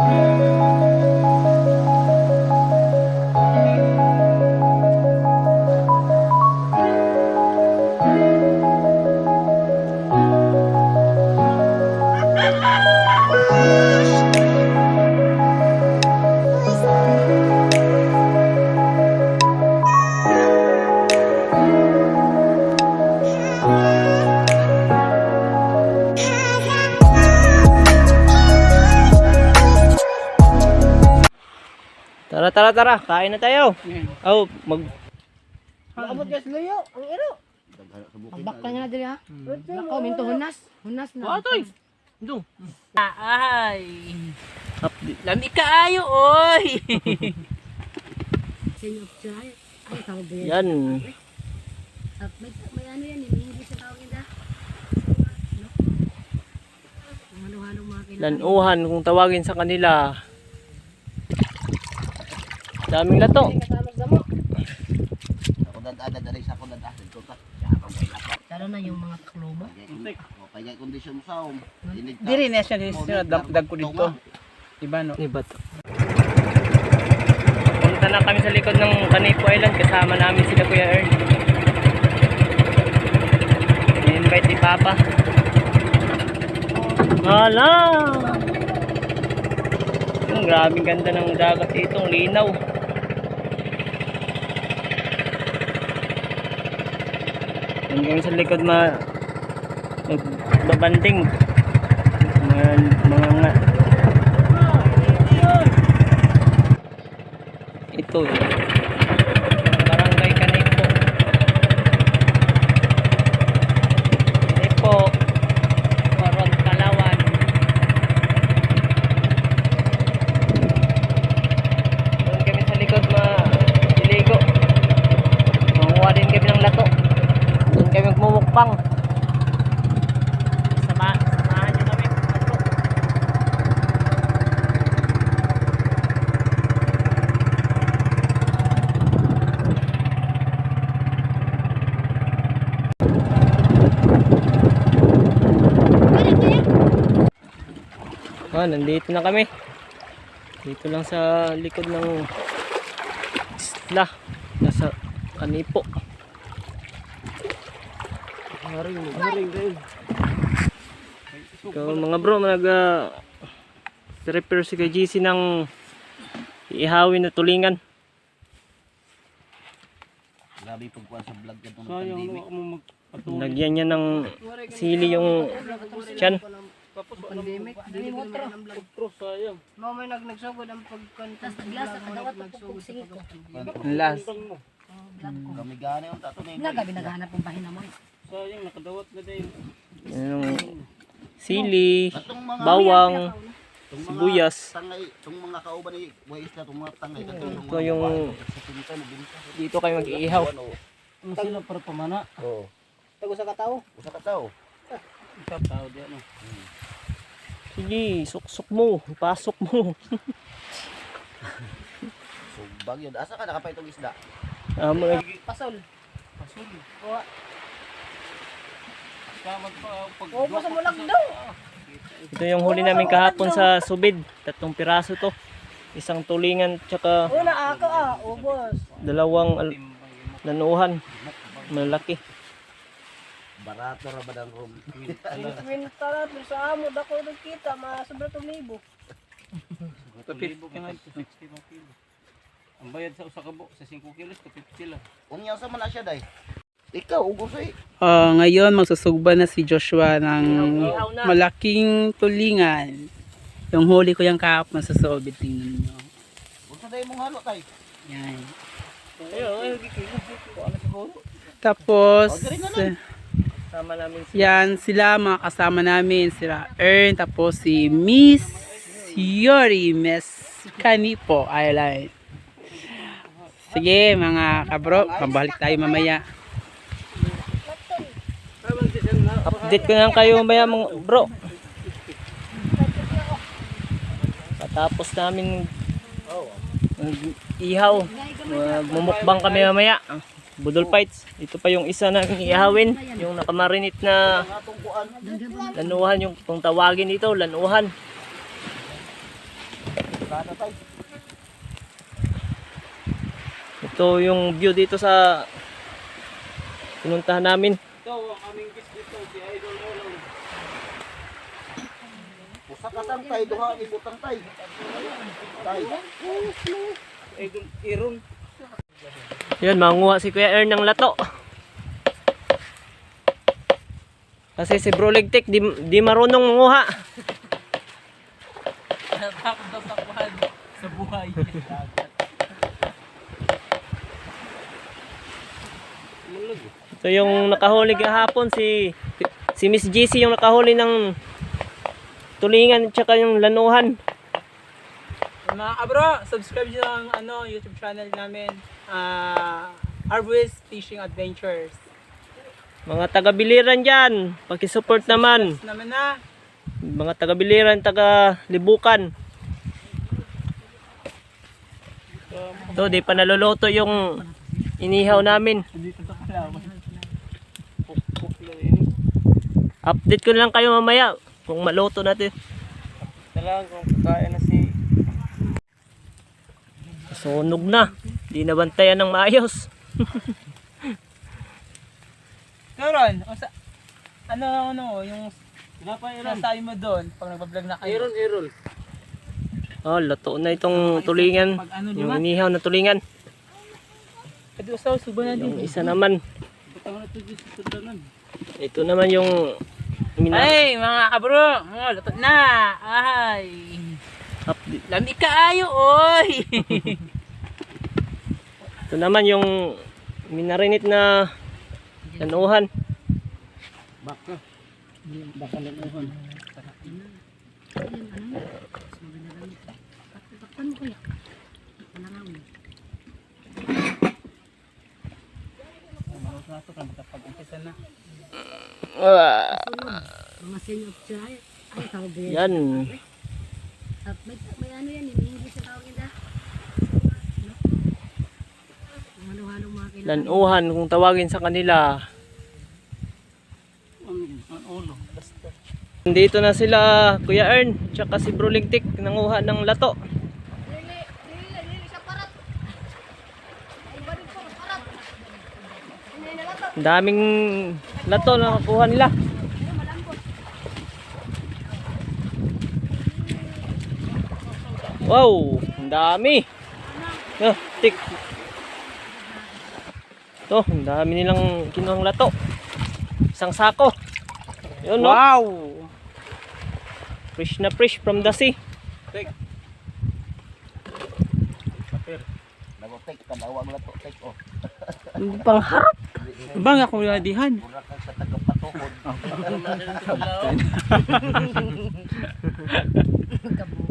Tara, tara, tara. Kain na tayo. Oh, mag... Abot gas layo, ang iro. Abak ka nga diri ha. Nako, minto hunas. Hunas na. Atoy! Ito. Ay, Update. lami kaayo oy. Sa'yo, sa'yo. Ay, tawag ba yan? Ah, May, may ano yan, sa tawag ah. Ano? Ang mga kailangan. Lanuhan kung tawagin sa kanila. Daming lato. Ako dadada dali sa ako dadada ko ka. Ako kay lapat. Lalo na yung mga takloba. Kaya kondisyon sa um. Diri na siya diri siya dag, dag ko dito. Diba no? Iba to. Punta na kami sa likod ng Canipo Island. Kasama namin sila Kuya Ern. I-invite ni Papa. Hala! Ang grabing ganda ng dagat dito. Ang linaw. Kami sa likod ma magbabanding. Mga, mga nga. Ito eh. Barangay Kanipo. Kanipo. Coron, Palawan. Doon kami sa likod ma diligo. Manguha din kami ng lato. Doon kami magmumukpang. Sama, samahan niyo kami. Tatlo. Ah, nandito na kami. Dito lang sa likod ng isla. Nasa Kanipo. Haring, haring din. So, mga bro, nag uh, prepare si kay GC ng iihawin na tulingan. Grabe pagkuhan sa vlog ka Sayang pandemic. Lagyan niya ng sili yung tiyan. Pandemic. Dili mo tro. Pro sayang. Mo may nag nagsugod ang pagkontas Tapos naglas, nakadawat pa po singit ko. Last. Kami gani ang tato ni. Nga, gabi naghahanap ng bahin naman. Sayang nakadawat na din. Yung sili, bawang, sibuyas. Tangay, itong mga kauban ni Way Isla, itong mga tangay. Ito yung dito kayo mag-iihaw. Ang sila para pamana. Oo. Tago sa kataw. Usa ka tao. Isa tao di ano. Sige, suksok mo, pasok mo. So bagyo. Asa ka nakapay itong isda? Ah, mga Pasol. Tawag pa pag Oo, sa mulag daw. Ito yung huli namin kahapon sa Subid. Tatlong piraso to. Isang tulingan tsaka Una ako ah, ubos. dalawang al- lanuhan. Malaki. Barato ra ba ang room? Minta na sa amo, dako nagkita, masobra tumibo. Kapit ka nga 60 mga kilo. Ang bayad sa usa ka sa 5 kilos kapit sila. Unya sa man na siya day. Ikaw ugos eh. Ah, ngayon magsusugba na si Joshua ng na. malaking tulingan. Yung huli ko yung kahapon sa sobit tingnan nyo. Unsa day mong halo tay? Yan. Ayun, Tapos, Oh, dali na lang. Sama namin si yan sila mga kasama namin. Sila Ern, tapos si Miss Yori Miss Canipo Island. Sige mga kabro, pabalik tayo mamaya. Update ko na kayo maya mga bro. Patapos namin ihaw. Magmumukbang kami mamaya. Budol fights. Ito pa yung isa na iihawin. Yung nakamarinit na lanuhan. Yung kung tawagin dito, lanuhan. Ito yung view dito sa pinuntahan namin. Ito, ang aming guest dito, si Idol Olong. Usa ka tang tay duha ni butang tay. Tay. Idol Iron. Yan, manguha si Kuya Ern ng lato. Kasi si Bro Ligtek di, di marunong manguha. Natakot daw sa kuhan sa buhay. Ito yung nakahuli kahapon si si Miss GC yung nakahuli ng tulingan at saka yung lanuhan. Mga kabro, subscribe nyo ang ano, YouTube channel namin. Ah, Arbues Fishing Adventures. Mga taga-biliran dyan, pakisupport naman. Naman na. Mga taga-biliran, taga-libukan. Ito, di pa naluluto yung inihaw namin. Update ko na lang kayo mamaya kung maluto natin. Talagang kung kakain Sunog na. Di nabantayan ng maayos. Karon, o sa, ano, ano, yung sinasabi mo doon pag nagbablog na kayo. Iron, Iron. Oh, luto na itong tulingan. Ano, Yung inihaw na tulingan. Pwede usaw, suba na Yung din. isa naman. Ito naman yung Ay, mga kabro, oh, luto na. Ay. Lami kaayo, oy. Ito naman yung minarinit na lanuhan. Baka. Baka lanuhan. Mga. Ah, Mga senior siya. Ay, tawag yan. At may, may ano yan, may English na tawag nila. No? Yung halo-halo mga kailangan. Lanuhan kung tawagin sa kanila. Ano, ulo. Dito na sila Kuya Ern, tsaka si Bro Ligtik nanguha ng lato. Daming lato na nakuha nila. Wow, ang dami. Ah, tik. To, ang dami nilang kinuhang lato. Isang sako. Yun, no? Wow! Fresh na fresh from the sea. Nagotek kadawag lato tek oh. Pangharap. Bang ako ladihan. Mura sa tagapatuhod.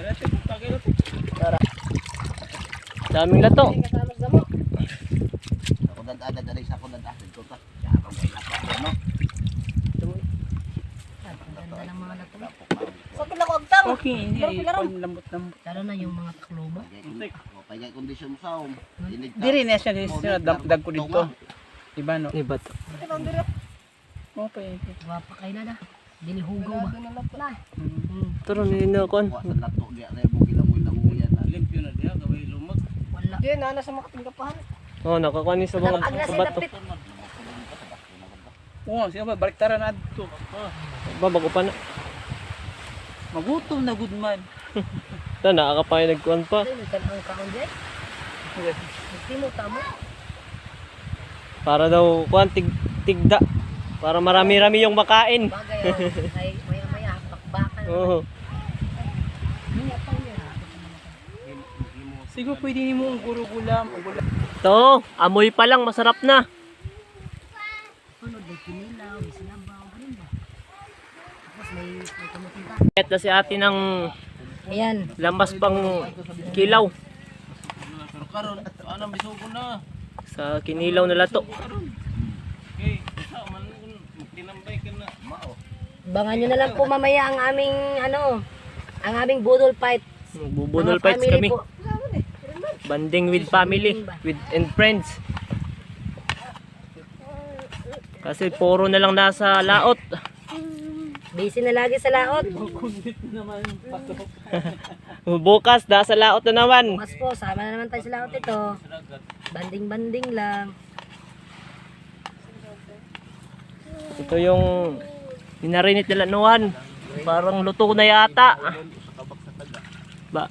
Ano siya, buta kayo ito. Daming lato. Ako dadada dari sa ako dadada ko ta. Ya ako kay lato no. Ang ganda ng mga lato. Okay, hindi. Lambot-lambot. Lalo na yung mga taklobo. O pagay kondisyon mo sa um. Diri na siya diri siya dag ko dito. Diba no? Ni bato. Okay. Wapa kayo na da. Dinihugaw ba? Hmm. Turo ni kon. Wa sa lato di ay mo gilangoy langoyan na. Limpyo na diya, gaway lumag. Wala. Oh, nakakuha ni sa mga sa bato. Oo, siya ba baliktaran na dito. Ba bago pa na. Magutom na good man. Ta nakakapay nagkuan pa. Tamo. Para daw kuan tig tigda. Para marami-rami yung makain. Bagay oh. Ay, maya-maya. Bakbakan. Oo. Siguro pwede ni mo ang guro-gulam o gulam. To, amoy pa lang masarap na. Kahit na si ate ng Ayan. lamas pang kilaw Pero karon, ano, sa kinilaw na lato. Okay, sa man, tinambay ka na. Mao. Bangan nyo na lang po mamaya ang aming ano, ang aming budol fight. Bubudol Mga fights family kami. po. Banding with family, with and friends. Kasi puro na lang nasa laot. Busy na lagi sa laot. Bukas, da sa laot na naman. Mas po, sama na naman tayo sa laot ito. Banding-banding lang. Ito yung minarinit nila nuhan. Parang luto na yata. Ba?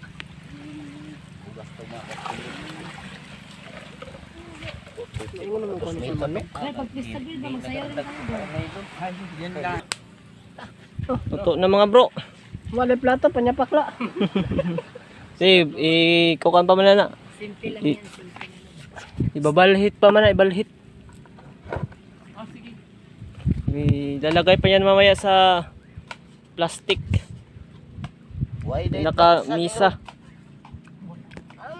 Build na, mga bro. Wala plato, panyapakla. Si, ikukan pa man na. Simple lang yan, simple. Ibabalhit pa man na, ibalhit. Ilalagay pa yan mamaya sa plastic. Why they Naka-misa. Ah,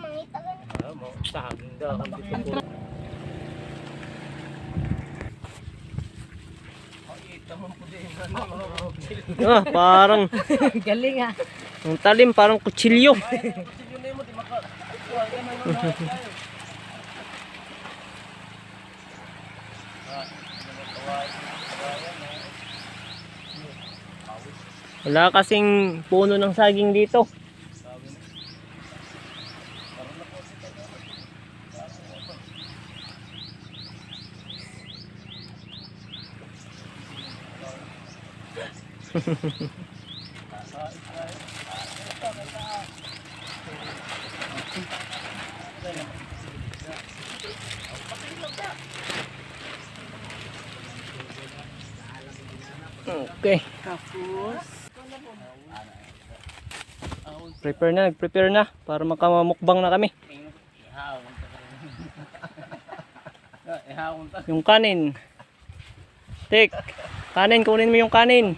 parang Galing ah. ang talim parang kutsilyo. Wala kasing puno ng saging dito. Okay. Prepare na, prepare na para makamukbang na kami. Yung kanin. Tik. Kanin, kunin mo yung kanin.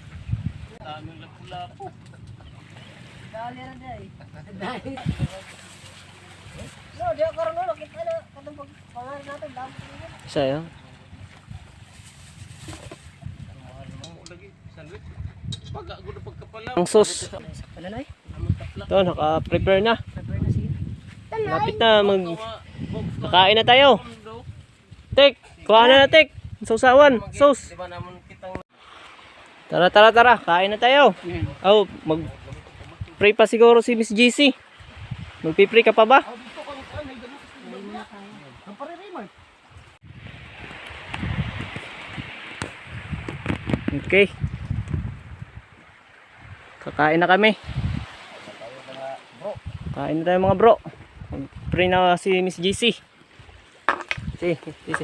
Ulo, pinatira pa. Isa yun. Ang sauce. Palalay. Ito, naka-prepare na. Na. Lapit na mag... Nakain na tayo. Tek, kuha na na tek. Sausawan, sauce. Tara, tara, tara. Kain na tayo. Oh, mag... Pray pa siguro si Miss GC. Magpipray ka pa ba? Okay. Kakain na kami. Kain na tayo mga bro. Pray na si Miss GC. Si, si,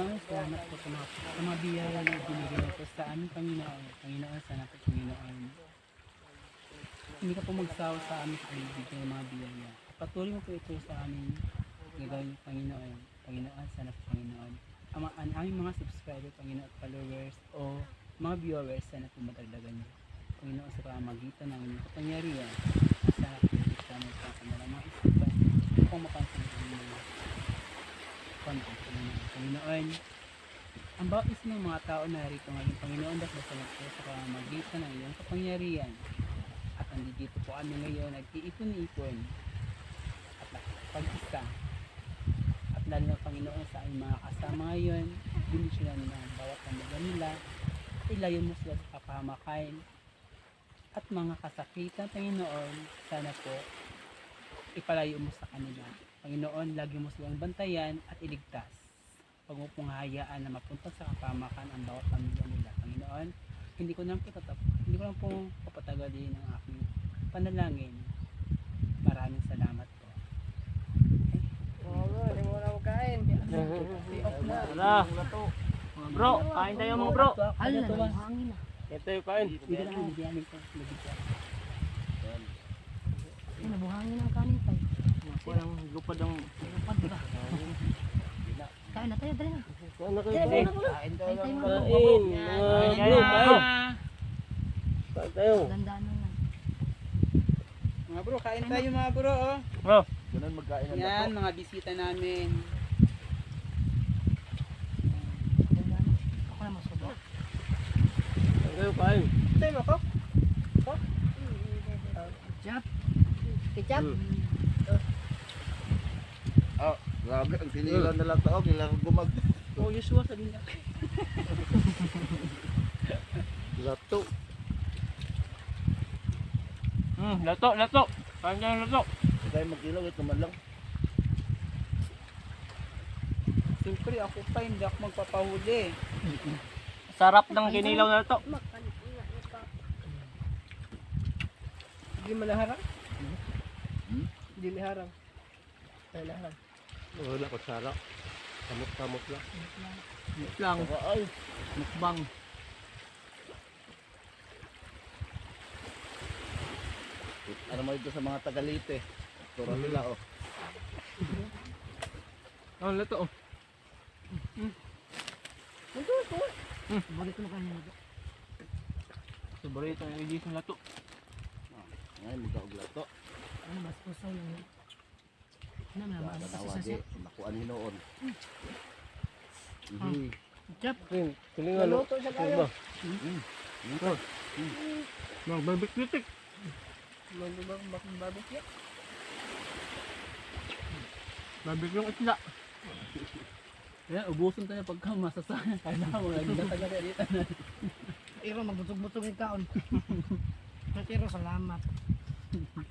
Panginoon, salamat po sa mga, sa mga biyaya na binigay po sa aming Panginoon. Panginoon, sana po Panginoon. Hindi ka po magsawa sa pagbibigay ng mga biyaya. Patuloy mo po ito sa aming gagawin, Panginoon. Panginoon, sana po Panginoon. Ang, ang aming mga subscriber, Panginoon, followers, o mga viewers, sana po madagdagan niyo. Panginoon, sa pamamagitan ng inyong kapangyarihan. Sana po sa aming kanilang mga isipan. Kung mapansin ang mga content Panginoon. Panginoon, ang bawat isa ng mga tao na rito ngayon, Panginoon, sa po sa pamamagitan ng iyong kapangyarihan. At andito po kami ngayon, nag-iipon-ipon at pag-isa. At lalo na Panginoon sa aming mga kasama ngayon, binisyonan na ang bawat pamilya nila, ilayo mo sila sa kapahamakan at mga kasakitan, Panginoon, sana po ipalayo mo sa kanila. Panginoon, lagi mo silang bantayan at iligtas. Huwag mo pong hayaan na mapunta sa kapamakan ang bawat pamilya nila. Panginoon, hindi ko lang po tatap, hindi ko lang po papatagalin ang aking panalangin. Maraming salamat po. Tara. Mga bro, kain tayo mga bro. Hala na, hangin na. Ito yung kain. Hindi ko. Lubig Ay, nabuhangin ang kanin pa. Parang lupad ang... Kain na tayo, dali na. Ano kayo? Kain Kain, tayo mga bro, kain. Kain tayo. Ganda na nga. Mga bro, kain tayo mga bro. Oh. Oh, Ganun magkain ng Yan, mga bisita namin. Na. Ako na masubo. kain tayo, kain. Tayo ako. Ketchup. Ketchup. Oh, grabe ang sinilan na lang tao, kailangan gumag. Oh, usual sa nila. Lato. Hmm, lato, lato. Kain tayo lato. Kaya mag-ilaw, ito man lang. Siyempre, ako pa, hindi ako magpapahuli. Sarap ng kinilaw na lato. Hindi malaharang. Hmm? Hindi laharang. Ay, laharang. Wala ko sarap. Kamot-kamot lang. Ito lang. Ay, Mukbang. ano mo ito sa mga tagalite. Turo nila, oh. Oh, lato. oh. Balik ko na kanina. Sobrito yung igis ng lato. Ngayon, magkaugla to. Ano ba? Puso yung... Ano na? Baka Sa sasya. nakuan hinoon. Mhm. Ketchup. Rin, tulingan. Luto siya kayo. Mm. Mag-barbecue tik. Barbecue. Barbecue yung isla. Yan, ubusin tayo pagka masasaya. Kaya na mo, nagdataga rin dito. Pero magbutog-butog yung kaon. Pero salamat.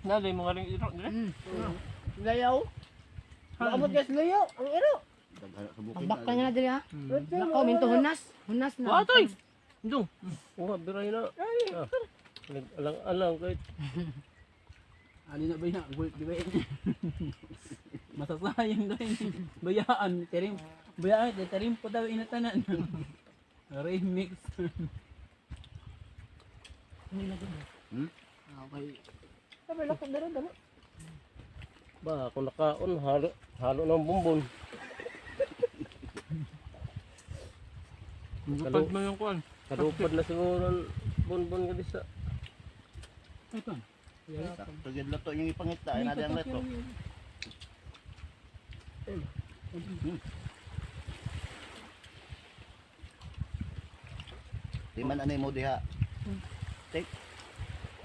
Nalay mga rin iro. Mm. Layaw. Maabot sa layaw. Ang iro. Daghan sa bukid na. nga diri ha. Nako, minto hunas. Hunas na. Watoy. Dong. Oh, biray na. Ah. Alang-alang kahit Ano na ba yun? Gulp, di ba yun? Masasayang daw yun. Bayaan. Terim, bayaan. Terim po daw inatanan. Remix. Hindi na din. Hmm? Okay. Ba ako nakaon halo halo ng bumbon. Kalupad mo yung kuan. Kalupad na siguro ang bonbon ka sa. Ito. Sakto gid lato yung ipangita, ay nadi ang leto. Di man anay mo diha. Take.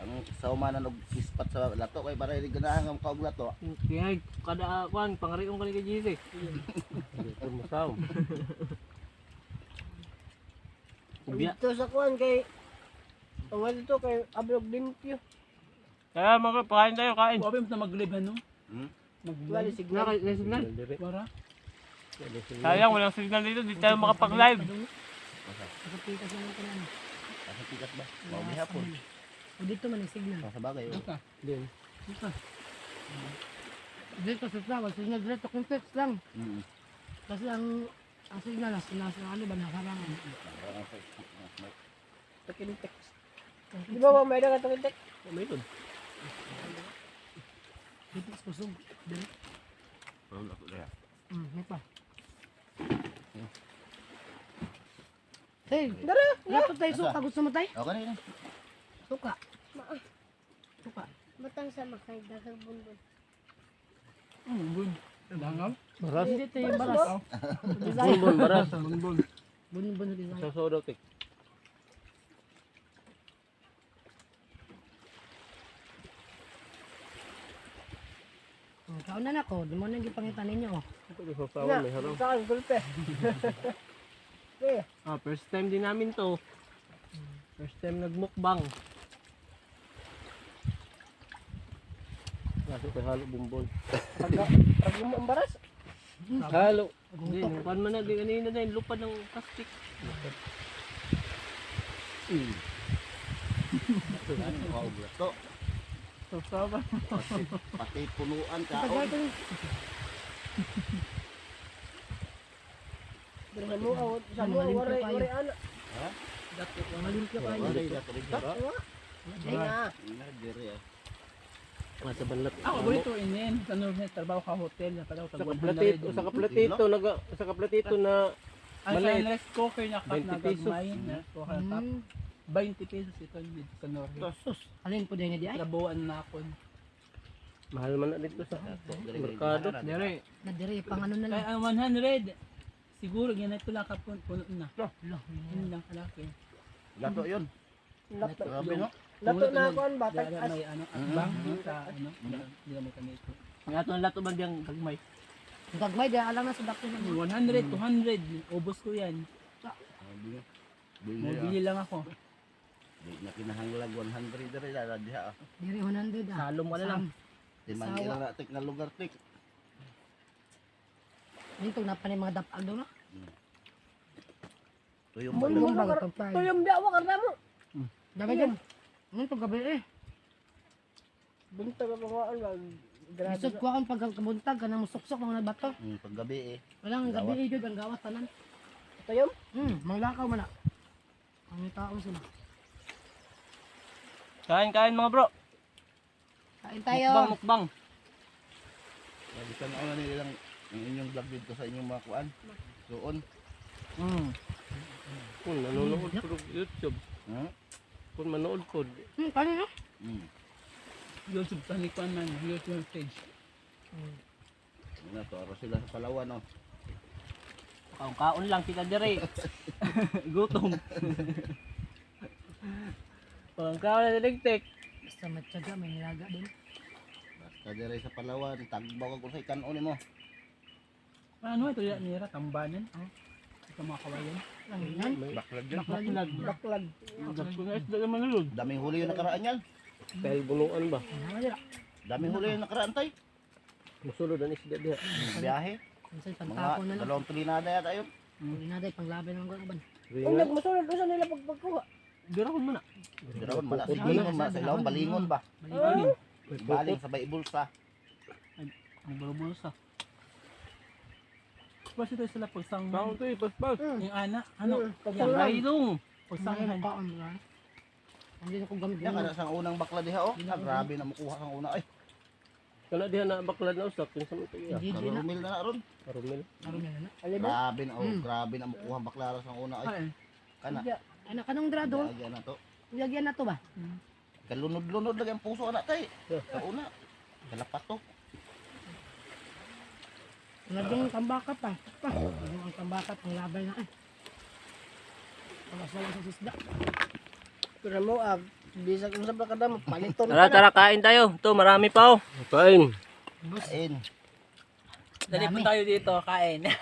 Ang saumanan og ispat sa lato kay para ganahan ang kaog lato. Kaya kada kuan pangariong ka ni kay Jise. Ito mo sao. Biya. Dito sa kuan kay Awal dito kay Ablog Limpyo. Kaya mga kain tayo kain. Mo na mag-live ano? Hmm? Wala Mag-live. signal. signal. Para? Sayang walang signal dito, di tayo makapag-live. Nakapitas ba? O dito man ang signal. Sa bagay. oh. Ito. Din. Dito sa tawag, signal dito kung text lang. Mm. Kasi ang ang signal na sinasa ano ba nakarangan. Di ba ba may dagat ang tek? Mayroon. Dito sa kusog. Dito. Oh, lato diha. Hmm, may pa. Hey, Dara. lato tayo suka. Gusto mo tayo? Okay na. Suka. Suka. Matang sa makay dagang bunbun. Oh, good. Dangaw? Baras. Hindi tayo baras. Bonbon, baras. Bonbon. Bunbun na design. Sa soda tik. Kaon na na ko. Di mo nang gipangitan ninyo. oh. Ito sa sawa may harang. Saan gulpe? Ah, first time din namin to. First time nagmukbang. Kasi tayo halo bumbon. Pag umambaras. Halo. Hindi, nung man na, di kanina na yung lupad ng plastic. Ano kaog lato. Sasawa. Pati, pati punuan ka. Sa mo awot, sa mo wari wari ana. malimpyo kayo. Wala dato rin ba? Ay nga. Dire ah. Nasa banlat. Ako, boy, ito inin. Sa North trabaho ka hotel. Yan pala, Sa tag 100. kaplatito, sa kaplatito, naga, sa kaplatito na Ang sa rice cooker na cup 20 na pesos. gagmay na cooker cup. Hmm. 20 pesos ito dito sa Norway. Alin po din di ay? Trabuan na ako. Mahal man na dito sa merkado. Dire. Na dire pang ano na lang. Kaya ang 100. Siguro ganito lang kapon puno na. Lo. Yun lang kalaki. Lato yun. Lato. Grabe no? Lato na ako ang bata. Dara may ano atbang sa ano. Hindi na may kami ito. Ang lato ba diyang gagmay? Gagmay di alam na sa dako na. 100, 200. Ubos ko yan. Bili Mobili lang ako. na kinahanglag 100 dere la diha. Dire 100 ah. Salom ka na lang. Di man gira na tik na lugar tik. Dito na pa ni mga dapag daw na. Tuyong Ito yung dawa ka na mo. Dami dyan. Ano to gabi eh. Buntag ako nga ang Grabe. Isot ko akong pagkabuntag ka na musuksok mga bato. Mm, paggabi eh. Walang gabi eh jud ang gawas tanan. Ito yung Hmm, manglakaw man na. Ang tao sila. Kain, kain mga bro. Kain tayo. Mukbang, mukbang. Nabisan ako na nilang ang inyong vlog dito sa inyong mga kuan. Doon. Mm. Kung nanonood po YouTube. Hmm? Kung manood po. Hmm, kanin no? Mm. YouTube sa Nikon man. YouTube page. Ano to, aro sila sa Palawan oh. Kaon-kaon lang kita dire. Gutom. Kaon-kaon na diligtek. Basta matyaga, may nilaga din. Basta dire sa Palawan, tagbaw ko sa ikanon mo. Ano ito yan nira tambanan. Oh. Ito mga kawayan. Lang yan. Naman nalod. Daming huli yung nakaraan yan. Dahil bunuan ba? Daming huli yung nakaraan tay. Musulod ang isda diha. Biyahe. Mga dalawang tulinada yata yun. Na dahil panglaban ng guban. Kung doon sa nila pagpagkuha. Dirahon mo na. Sa mo na. balingon ba? Sa ilawang balingon ba? Balikin. Baling sa baibulsa. Ang bulbulsa. Basta ito sila pagsang Kaon to eh, paspas. yung ana, ano, Hmm, railong, Sanghan pagsanghan. Hindi na ko gamit Yan kada sa unang bakla diha oh. Ah, grabe na makuha sang una ay. Kana diha na baklad na usak. Yung sa mga iya. Karumil na na ron. Karumil. Ano na na. Grabe na oh, Mm. grabe na makuha ang bakla sang una ay. Kana. Ano kanong drado? Lagyan na to. Lagyan na to ba? Kalunod-lunod lagi ang puso anak tay. Sa una. Kalapat to. Naging tambakat pa. Pa. Yung ang tambakat ang labay na eh. Wala sa sa sisda. Pero mo, ah, bisag mo sa brakada mo, paliton Tara, tara, kain tayo. Ito, marami pa oh. Kain. Kain. dali po tayo dito, kain.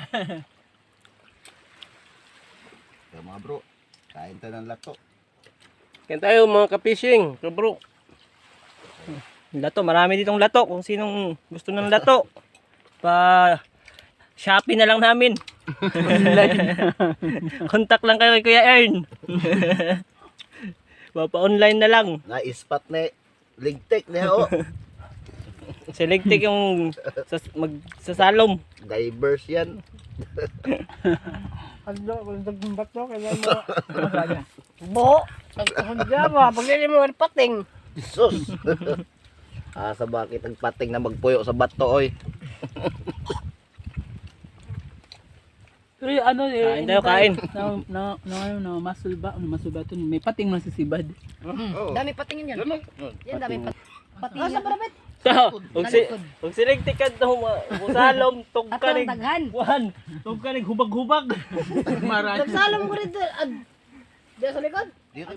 Kaya mga bro, kain tayo ng lato. Kain tayo mga ka-fishing. Ka bro. Lato, marami ditong lato. Kung sinong gusto ng lato. Pa Shopee na lang namin. Contact lang kayo kay Kuya Ern. Papa-online na lang. Na-spot na ligtek niya oh. Selectic yung sa, mag, sa salom. Diverse yan. Ano, kung nagmbat mo, kaya mo. Bo! Hindi mo, pag nili mo, pating. Jesus. ah, sa bakit ang pating na magpuyo sa bato oy. Pero yung ano, eh, Kain tayo, kain. Na, na, na, ano, na, masul ba? Ano, masul ba ito? May pating masisibad. Oh. Dami patingin yan. Ganun. Yan dami pat patingin. Asa para bet? So, kung si Talikod. kung selectic ka daw mo salom tug ka Atong ning daghan. wan, tug hubag-hubag. Marami. Nagsalam ko rin doon. ad- Diyan sa likod.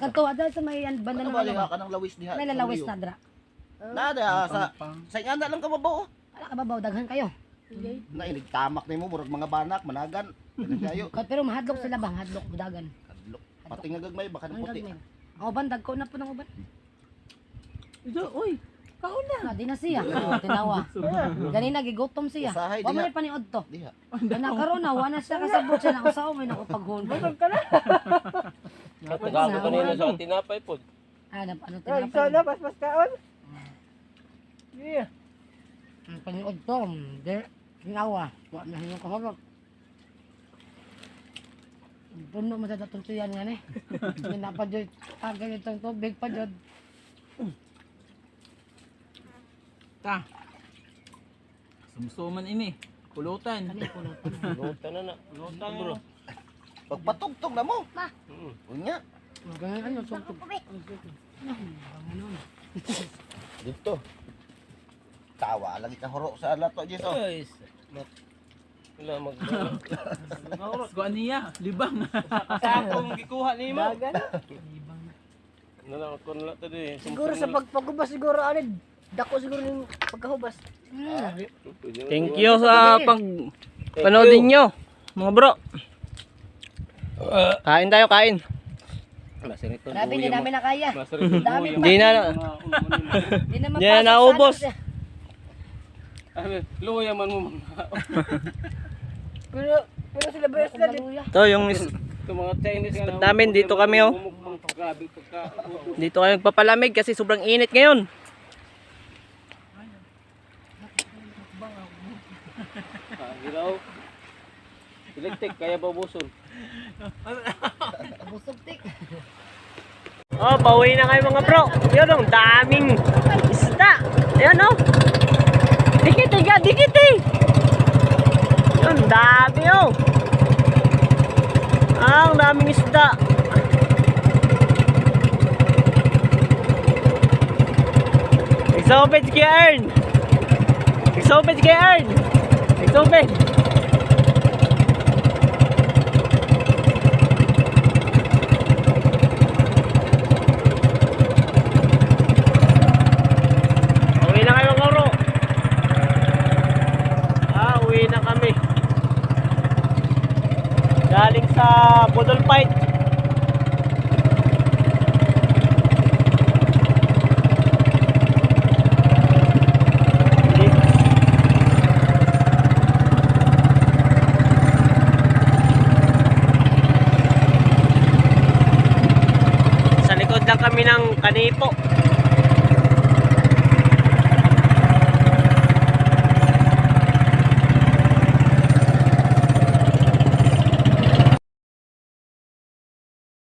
Kanto adal sa may yan, banda Ano ng ba ano liha ba? ka ng lawis diha? May lalawis na dra. Nada ah, sa sa inganda lang ka mabaw. Ala ka babaw daghan kayo. Na inig tamak nimo murag mga banak managan. Ka- Pero mahadlok sila bang hadlok budagan. Kadlok. Pati nga gagmay baka Ang puti. Ang uban dagko na po ng uban. Ito, uy, kaon na. Na di na siya. Oh, tinawa. Ganina gigutom siya. Usahay, Wa di man na. ni paniod to. Diha. Kana karon na wala siya kasabot siya na usaw may nakupaghon. Tagago kanina sa tinapay po. Ah, na ano Ay, tinapay. sana, paspas kaon. Yeah. Ang paniod to, de tinawa. Wa na yung kahorot. Puno mo sa datong tuyan nga ni. Hindi na pa dyan, tagal itong tubig pa dyan. Ta. Sumsuman ini. Pulutan. Kani pulutan. Luta na na. Luta bro. Pagpatugtog na mo. Ma. Unya. Ganyan ano, sungtog. Dito. Tawa lagi ka huro sa lato dito. Guys. Wala mag... Kuha niya, libang. Sa akong gikuha ni mo. Dagan. Nalang ako na to di. Siguro sa pagpagubas siguro alid. Dako siguro yung pagkahubas. Thank you sa pag panoodin nyo, mga bro. Kain tayo, kain. Grabe, hindi namin na kaya. Hindi na, Hindi na naubos. ano. Luya man mo mga. Pero, pero sila ba sila? Maluya. Ito yung is- nga. namin, dito kami, oh. Dito kayo nagpapalamig kasi sobrang init ngayon. Electric, kaya ba buson? Busog tik. Oh, pauwi na kayo mga bro. Yun, ang daming isda. Ayan oh. Dikit, tiga, dikit eh. Yun, dami oh. Ah, ang daming isda. Exoped kay Ern. Exoped kay Ern. Exoped.